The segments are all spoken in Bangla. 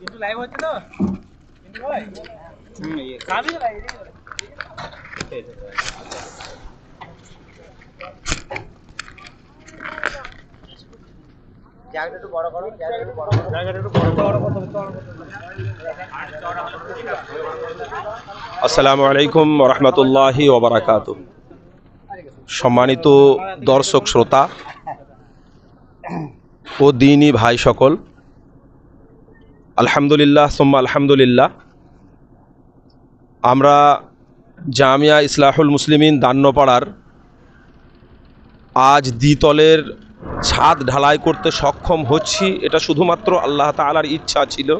কিন্তু লাইভ হচ্ছে তো আসসালামু আলাইকুম রহমতুল্লাহি ওবরাকাত সম্মানিত দর্শক শ্রোতা ও দিনী ভাই সকল আলহামদুলিল্লাহ, সোম্মা আলহামদুলিল্লাহ। আমরা জামিয়া ইসলাহুল মুসলিমিন দান্নপাড়ার আজ দ্বিতলের ছাদ ঢালাই করতে সক্ষম হচ্ছি। এটা শুধুমাত্র আল্লাহ তালার ইচ্ছা ছিল।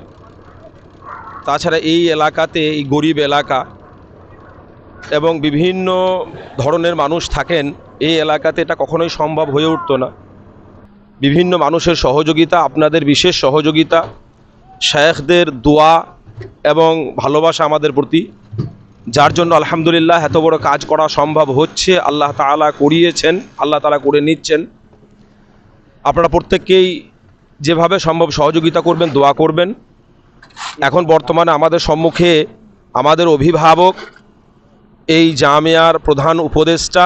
তাছাড়া এই এলাকাতে, এই গরিব এলাকা এবং বিভিন্ন ধরনের মানুষ থাকেন, এই এলাকাতে এটা কখনোই সম্ভব হয়ে উঠতো না। বিভিন্ন মানুষের সহযোগিতা, আপনাদের বিশেষ সহযোগিতা শেখদের দোয়া এবং ভালোবাসা আমাদের প্রতি, যার জন্য আলহামদুলিল্লাহ এত বড় কাজ করা সম্ভব হচ্ছে, আল্লাহ তাআলা করিয়েছেন, আল্লাহ তালা করে নিচ্ছেন। আপনারা প্রত্যেককেই যেভাবে সম্ভব সহযোগিতা করবেন, দোয়া করবেন। এখন বর্তমানে আমাদের সম্মুখে আমাদের অভিভাবক, এই জামিয়ার প্রধান উপদেষ্টা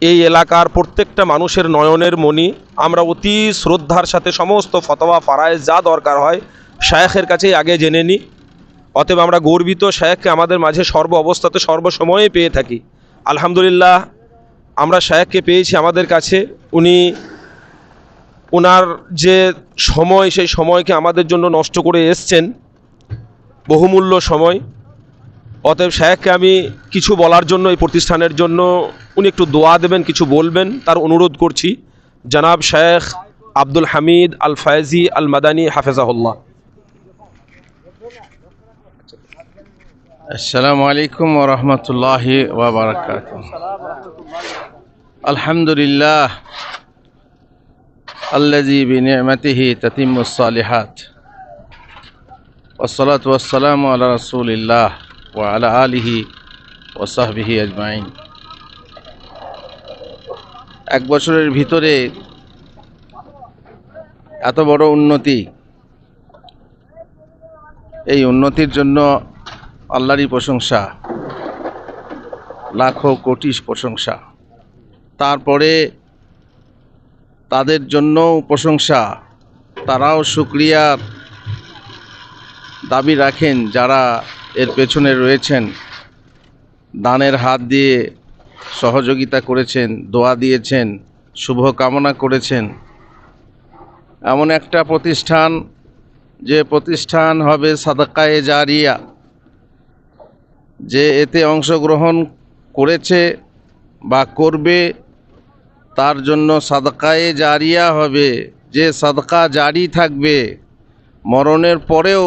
এই এলাকার প্রত্যেকটা মানুষের নয়নের মণি। আমরা অতি শ্রদ্ধার সাথে সমস্ত ফতোয়া ফারায় যা দরকার হয় শায়েখের কাছেই আগে জেনে নিই। অতএব আমরা গর্বিত শায়েখকে আমাদের মাঝে সর্ব অবস্থাতে সর্বসময়ে পেয়ে থাকি। আলহামদুলিল্লাহ, আমরা শায়েখকে পেয়েছি আমাদের কাছে। উনি ওনার যে সময়, সেই সময়কে আমাদের জন্য নষ্ট করে এসছেন। বহুমূল্য সময়। অতএব শায়েখকে আমি কিছু বলার জন্য, এই প্রতিষ্ঠানের জন্য উনি একটু দোয়া দেবেন, কিছু বলবেন, তার অনুরোধ করছি। জনাব শেখ আব্দুল হামিদ আল ফায়জি আল মাদানী হাফেজাহুল্লাহ। আসসালামু আলাইকুম ওরহমতুল্লাহ ওবরাকাত আলহামদুলিল্লাহ আল্লাজি বিনিয়মতিহি ততিমুসলিহাত ওসলাত ওসালাম আল্লাহ রসুলিল্লাহ। ও আলিহি ও সাহবিহি আজমাইন। এক বছরের ভিতরে এত বড় উন্নতি, এই উন্নতির জন্য আল্লাহরই প্রশংসা, লাখো কোটি প্রশংসা। তারপরে তাদের জন্য প্রশংসা, তারাও সুক্রিয়ার দাবি রাখেন যারা এর পেছনে রয়েছেন, দানের হাত দিয়ে সহযোগিতা করেছেন, দোয়া দিয়েছেন শুভ কামনা করেছেন। এমন একটা প্রতিষ্ঠান, যে প্রতিষ্ঠান হবে সাদাকায়ে জারিয়া, যে এতে অংশগ্রহণ করেছে বা করবে, তার জন্য সাদকায়ে জারিয়া হবে। যে সাদকা জারি থাকবে, মরণের পরেও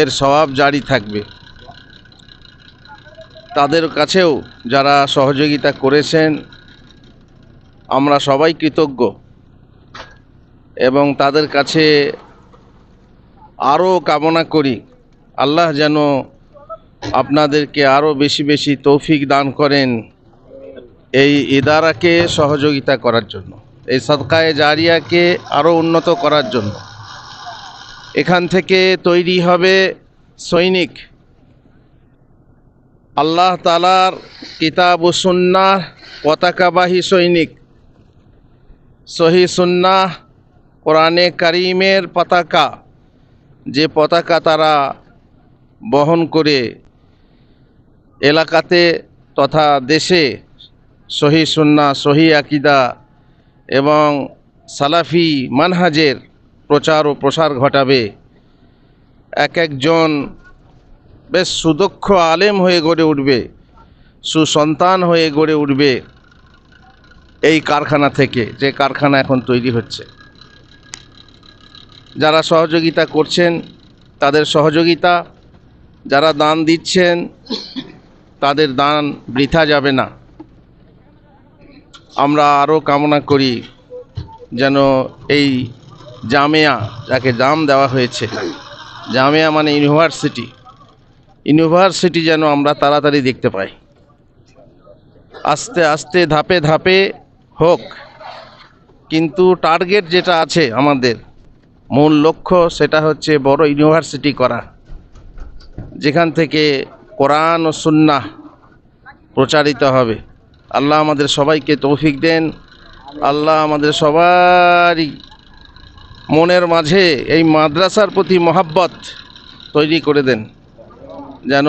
এর স্বভাব জারি থাকবে। তাদের কাছেও যারা সহযোগিতা করেছেন, আমরা সবাই কৃতজ্ঞ এবং তাদের কাছে আরও কামনা করি, আল্লাহ যেন আপনাদেরকে আরও বেশি বেশি তৌফিক দান করেন এই ইদারাকে সহযোগিতা করার জন্য, এই সদকায়ে জারিয়াকে আরও উন্নত করার জন্য। এখান থেকে তৈরি হবে সৈনিক। আল্লাহ তালার কিতাব ও সুন্নাহ পতাকাবাহী সৈনিক। সহি সুন্নাহ কোরআনে কারিমের পতাকা, যে পতাকা তারা বহন করে এলাকাতে তথা দেশে সহি সুন্না সহি আকিদা এবং সালাফি মানহাজের প্রচার ও প্রসার ঘটাবে। এক একজন বেশ সুদক্ষ আলেম হয়ে গড়ে উঠবে, সুসন্তান হয়ে গড়ে উঠবে এই কারখানা থেকে, যে কারখানা এখন তৈরি হচ্ছে। যারা সহযোগিতা করছেন, তাদের সহযোগিতা, যারা দান দিচ্ছেন, তাদের দান বৃথা যাবে না। আমরা আরও কামনা করি যেন এই জামিয়া, যাকে জাম দেওয়া হয়েছে। জামিয়া মানে ইউনিভার্সিটি। ইউনিভার্সিটি যেন আমরা তাড়াতাড়ি দেখতে পাই। আস্তে আস্তে, ধাপে ধাপে হোক। কিন্তু টার্গেট যেটা আছে আমাদের, মূল লক্ষ্য সেটা হচ্ছে বড় ইউনিভার্সিটি করা। যেখান থেকে কোরআন ও সুন্না প্রচারিত হবে। আল্লাহ আমাদের সবাইকে তৌফিক দেন। আল্লাহ আমাদের সবারই মনের মাঝে এই মাদ্রাসার প্রতি মহাব্বত তৈরি করে দেন। যেন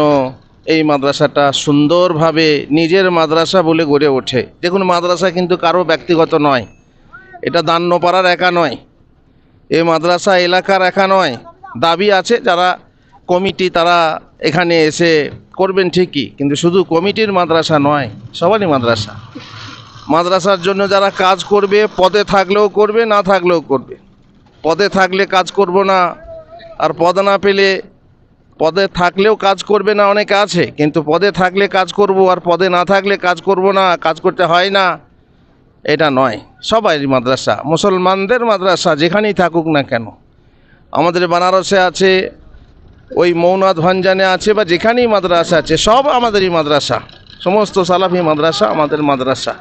এই মাদ্রাসাটা সুন্দরভাবে নিজের মাদ্রাসা বলে গড়ে ওঠে। দেখুন, মাদ্রাসা কিন্তু কারও ব্যক্তিগত নয়। এটা দান্যপাড়ার একা নয়। এই মাদ্রাসা এলাকার একা নয়। দাবি আছে, যারা কমিটি তারা এখানে এসে করবেন ঠিকই, কিন্তু শুধু কমিটির মাদ্রাসা নয়, সবারই মাদ্রাসা। মাদ্রাসার জন্য যারা কাজ করবে, পদে থাকলেও করবে, না থাকলেও করবে। পদে থাকলে কাজ করব না, আর পদ না পেলে পদে থাকলেও কাজ করবে না অনেকে আছে, কিন্তু পদে থাকলে কাজ করব আর পদে না থাকলে কাজ করব না, কাজ করতে হয় না, এটা নয়। সবাই মাদ্রাসা, মুসলমানদের মাদ্রাসা যেখানেই থাকুক না কেন। আমাদের বানারসে আছে, ওই মৌনাথ ভাঞ্জানে আছে, বা যেখানেই মাদ্রাসা আছে, সব আমাদেরই মাদ্রাসা। সমস্ত সালাফি মাদ্রাসা আমাদের মাদ্রাসা।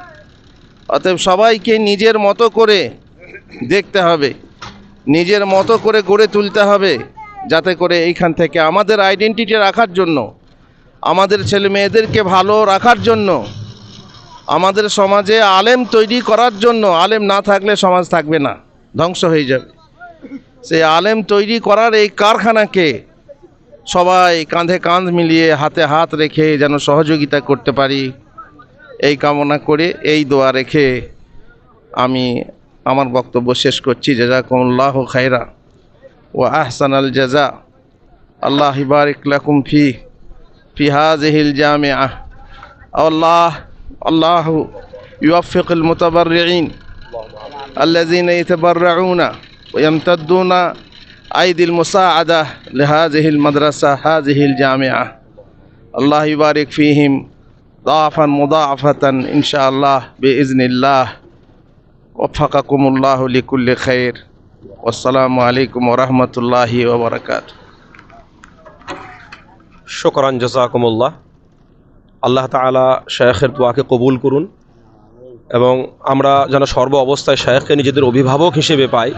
অতএব সবাইকে নিজের মতো করে দেখতে হবে। নিজের মতো করে গড়ে তুলতে হবে যাতে করে এইখান থেকে আমাদের আইডেন্টিটি রাখার জন্য, আমাদের ছেলে মেয়েদেরকে ভালো রাখার জন্য, আমাদের সমাজে আলেম তৈরি করার জন্য আলেম না থাকলে সমাজ থাকবে না, ধ্বংস হয়ে যাবে। সেই আলেম তৈরি করার এই কারখানাকে সবাই কাঁধে কাঁধ মিলিয়ে হাতে হাত রেখে যেন সহযোগিতা করতে পারি, এই কামনা করে এই দোয়া রেখে আমি আমার বক্তব্য শেষ করছি জাজাকুমুল্লাহ খাইরা ও আহসান আল জাজা আল্লাহ হিবারিক লাকুম ফি ফি হাজিহিল জামিআ আল্লাহ আল্লাহ يوفق المتبرعين الذين يتبرعون ويمتدون أيدي المساعدة لهذه المدرسة هذه الجامعة الله يبارك فيهم ضعفا مضاعفة إن شاء الله بإذن الله ওফাকাকুমুল্লাহ লিকুল্লি খায়ের আসসালামু আলাইকুম ওরহমতুল্লাহি ওবরাকাত শোকরান জজাকুমুল্লাহ। আল্লাহ তালা শায়েখের দোয়াকে কবুল করুন এবং আমরা যেন সর্ব অবস্থায় শায়েখকে নিজেদের অভিভাবক হিসেবে পাই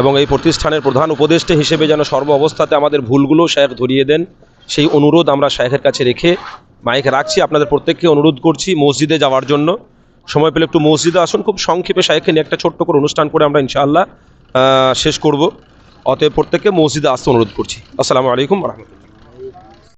এবং এই প্রতিষ্ঠানের প্রধান উপদেষ্টা হিসেবে যেন সর্ব অবস্থাতে আমাদের ভুলগুলো শায়েখ ধরিয়ে দেন, সেই অনুরোধ আমরা শায়েখের কাছে রেখে মাইক রাখছি। আপনাদের প্রত্যেককে অনুরোধ করছি মসজিদে যাওয়ার জন্য। সময় পেলে একটু মসজিদে আসুন, খুব সংক্ষেপে সাহেবকে নিয়ে একটা ছোট্ট করে অনুষ্ঠান করে আমরা ইনশাআল্লাহ শেষ করব। অতএব প্রত্যেককে মসজিদে আসতে অনুরোধ করছি। আসসালামু আলাইকুম রহমতুল্লাহ।